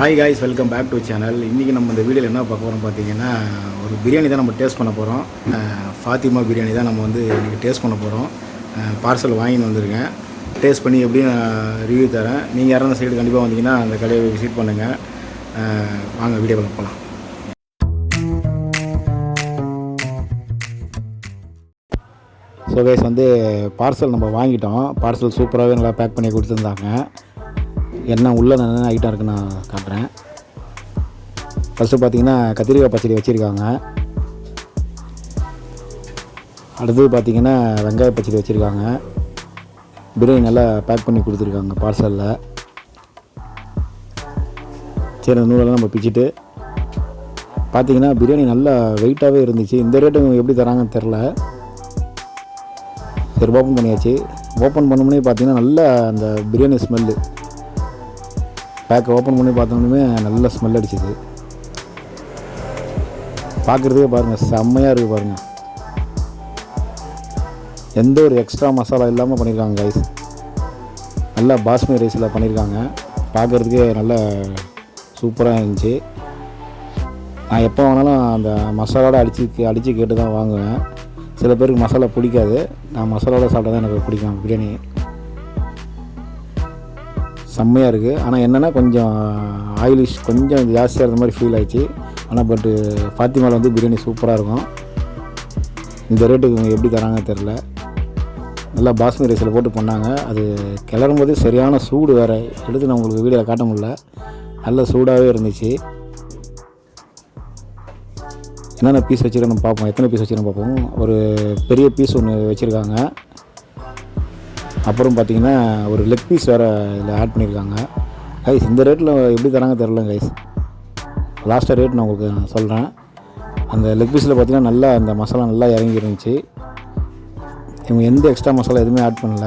Hi guys welcome back to channel இன்றைக்கி நம்ம இந்த வீடியோவில் என்ன பார்க்க போகிறோம் பார்த்தீங்கன்னா ஒரு பிரியாணி தான் நம்ம டேஸ்ட் பண்ண போகிறோம் ஃபாத்திமா பிரியாணி தான் நம்ம வந்து இன்றைக்கி டேஸ்ட் பண்ண போகிறோம் பார்சல் வாங்கின்னு வந்திருக்கேன். டேஸ்ட் பண்ணி எப்படி நான் ரிவ்யூ தரேன். நீங்கள் யாரும் அந்த சைடு கண்டிப்பாக வந்தீங்கன்னா அந்த கடையை விசிட் பண்ணுங்கள் வாங்க வீடியோவில் போகலாம் ஸோ கைஸ் வந்து பார்சல் நம்ம வாங்கிட்டோம். பார்சல் சூப்பராகவே நல்லா பேக் பண்ணி கொடுத்துருந்தாங்க. என்ன உள்ளே என்ன ஐட்டம் இருக்குன்னு நான் காட்டுறேன். ஃபஸ்ட்டு பார்த்தீங்கன்னா கத்திரிக்காய் பச்சடி வச்சுருக்காங்க. அடுத்தது பார்த்தீங்கன்னா வெங்காய பச்சடி வச்சுருக்காங்க. பிரியாணி நல்லா பேக் பண்ணி கொடுத்துருக்காங்க பார்சலில் சரி அந்த நூலெல்லாம் நம்ம பிச்சுட்டு பார்த்தீங்கன்னா பிரியாணி நல்லா வெயிட்டாகவே இருந்துச்சு. இந்த ரேட்டு எப்படி தராங்கன்னு தெரில சரி ஓப்பன் பண்ணியாச்சு. ஓப்பன் பண்ணோம்னே பார்த்தீங்கன்னா நல்ல அந்த பிரியாணி ஸ்மெல்லு பேக்கை ஓப்பன் பண்ணி பார்த்தோன்னே நல்ல ஸ்மெல் அடிச்சிது. பார்க்குறதுக்கே பாருங்கள் செம்மையாக இருக்குது பாருங்கள் எந்த ஒரு எக்ஸ்ட்ரா மசாலா இல்லாமல் பண்ணியிருக்காங்க கைஸ் நல்லா பாஸ்மதி ரைஸில் பண்ணியிருக்காங்க பார்க்குறதுக்கே நல்ல சூப்பராக இருந்துச்சு. நான் எப்போ வேணாலும் அந்த மசாலாவோட அடித்து அடித்து கேட்டு தான் வாங்குவேன். சில பேருக்கு மசாலா பிடிக்காது. நான் மசாலாவோட சாப்பிட்டா தான் எனக்கு பிடிக்கும் பிரியாணி. செம்மையாக இருக்குது ஆனால் என்னென்னா கொஞ்சம் ஆயிலிஷ் கொஞ்சம் ஜாஸ்தியாக இருந்த மாதிரி ஃபீல் ஆயிடுச்சு. ஆனால் பட்டு ஃபாத்திமாவில் வந்து பிரியாணி சூப்பராக இருக்கும். இந்த ரேட்டுக்கு இவங்க எப்படி தராங்க தெரில நல்லா பாஸ்மதி ரைஸில் போட்டு பண்ணாங்க. அது கிளறும் போது சரியான சூடு வேறு. எடுத்து நான் உங்களுக்கு வீடியோவில் காட்ட முடியல. நல்ல சூடாகவே இருந்துச்சு. என்னென்ன பீஸ் வச்சுருக்கணும் பார்ப்போம். எத்தனை பீஸ் வச்சுருக்கேன்னு பார்ப்போம். ஒரு பெரிய பீஸ் ஒன்று வச்சுருக்காங்க. அப்புறம் பார்த்தீங்கன்னா ஒரு லெக் பீஸ் வேறு இதில் ஆட் பண்ணியிருக்காங்க. கைஸ் இந்த ரேட்டில் எப்படி தராங்க தெரில கைஸ் லாஸ்ட்டாக ரேட் நான் உங்களுக்கு நான் சொல்கிறேன் அந்த லெக் பீஸில் பார்த்தீங்கன்னா நல்லா அந்த மசாலா நல்லா இறங்கி இருந்துச்சு. இவங்க எந்த எக்ஸ்ட்ரா மசாலா எதுவுமே ஆட் பண்ணல.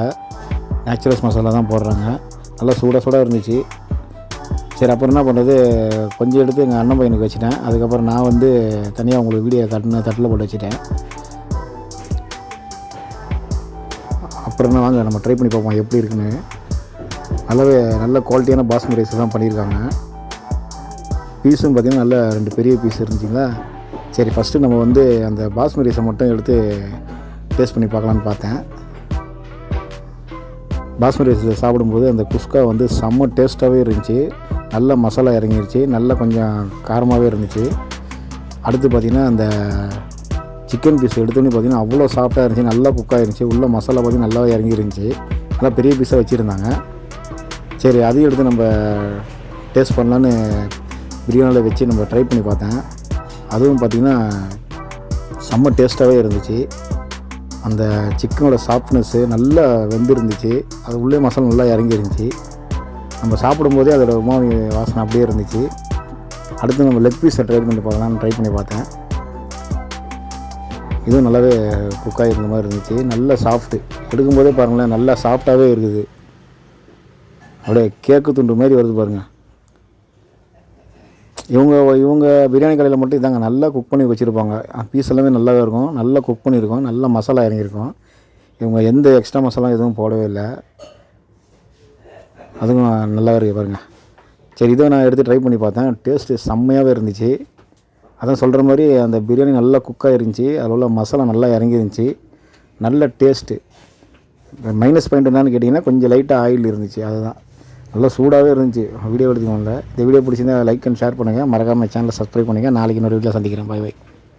நேச்சுரல்ஸ் மசாலா தான் போடுறாங்க. நல்லா சூடாக சூடாக இருந்துச்சு. சரி அப்புறம் என்ன பண்ணுறது கொஞ்சம் எடுத்து எங்கள் அண்ணன் பையனுக்கு வச்சுட்டேன். அதுக்கப்புறம் நான் வந்து தனியாக உங்களுக்கு வீடியோ தட்டின தட்டில் போட்டு வச்சுட்டேன். அப்புறம் என்ன வாங்க நம்ம ட்ரை பண்ணி பார்ப்போம் எப்படி இருக்குன்னு. நல்லாவே நல்ல குவாலிட்டியான பாஸ்மதி ரைஸ் தான் பண்ணியிருக்காங்க. பீஸும் பார்த்திங்கன்னா நல்ல ரெண்டு பெரிய பீஸ் இருந்துச்சுங்களா? சரி ஃபஸ்ட்டு நம்ம வந்து அந்த பாஸ்மதி ரைஸை மட்டும் எடுத்து டேஸ்ட் பண்ணி பார்க்கலான்னு பார்த்தேன். பாஸ்மதி ரைஸில் சாப்பிடும்போது அந்த குஸ்கா வந்து செம்ம டேஸ்ட்டாகவே இருந்துச்சு. நல்ல மசாலா இறங்கிருச்சு. நல்லா கொஞ்சம் காரமாகவே இருந்துச்சு. அடுத்து பார்த்திங்கன்னா அந்த சிக்கன் பீஸ் எடுத்தோன்னே பார்த்தீங்கன்னா அவ்வளோ சாஃப்டாக இருந்துச்சு நல்லா குக்காக இருந்துச்சு உள்ள மசாலா பார்த்தீங்கன்னா நல்லா இறங்கி இருந்துச்சு நல்லா பெரிய பீஸாக வச்சுருந்தாங்க. சரி அதையும் எடுத்து நம்ம டேஸ்ட் பண்ணலான்னு பிரியாணியில் வச்சு நம்ம ட்ரை பண்ணி பார்த்தேன். அதுவும் பார்த்திங்கன்னா செம்ம டேஸ்ட்டாகவே இருந்துச்சு. அந்த சிக்கனோட சாஃப்ட்னஸ்ஸு நல்லா வெந்திருந்துச்சு. அது உள்ளே மசாலா நல்லா இறங்கி இருந்துச்சு நம்ம சாப்பிடும்போதே அதோட உமா வாசனை அப்படியே இருந்துச்சு. அடுத்து நம்ம லெக் பீஸை ட்ரை பண்ணி பார்க்கலான்னு ட்ரை பண்ணி பார்த்தேன். இதுவும் நல்லாவே குக்காக இருந்த மாதிரி இருந்துச்சு. நல்ல சாஃப்ட்டு எடுக்கும்போதே பாருங்களேன் நல்லா சாஃப்டாகவே இருக்குது. அப்படியே கேக்கு துண்டு மாதிரி வருது பாருங்கள் இவங்க இவங்க பிரியாணி கடையில் மட்டும் இதாங்க நல்லா குக் பண்ணி வச்சுருப்பாங்க. பீஸ் எல்லாமே நல்லாவே இருக்கும். நல்லா குக் பண்ணியிருக்கோம். நல்ல மசாலா இறங்கியிருக்கும். இவங்க எந்த எக்ஸ்ட்ரா மசாலா எதுவும் போடவே இல்லை. அதுவும் நல்லாவே இருக்குது பாருங்கள் சரி இதை நான் எடுத்து ட்ரை பண்ணி பார்த்தேன். டேஸ்ட்டு செம்மையாகவே இருந்துச்சு. அதான் சொல்கிற மாதிரி அந்த பிரியாணி நல்லா குக்காக இருந்துச்சு அதில் உள்ள மசாலா நல்லா இறங்கி இருந்துச்சு நல்ல டேஸ்ட்டு மைனஸ் பாயிண்ட் என்னன்னு கேட்டிங்கன்னா கொஞ்சம் லைட்டாக ஆயில் இருந்துச்சு. அதுதான். நல்லா சூடாகவே இருந்துச்சு. வீடியோ எடுத்துக்கோங்க இந்த வீடியோ பிடிச்சிருந்தா லைக் அண்ட் ஷேர் பண்ணுங்கள் மறக்காமல் சேனலை சப்ஸ்கிரைப் பண்ணுங்கள் நாளைக்கு இன்னொரு வீட்டில் சந்திக்கிறேன். By by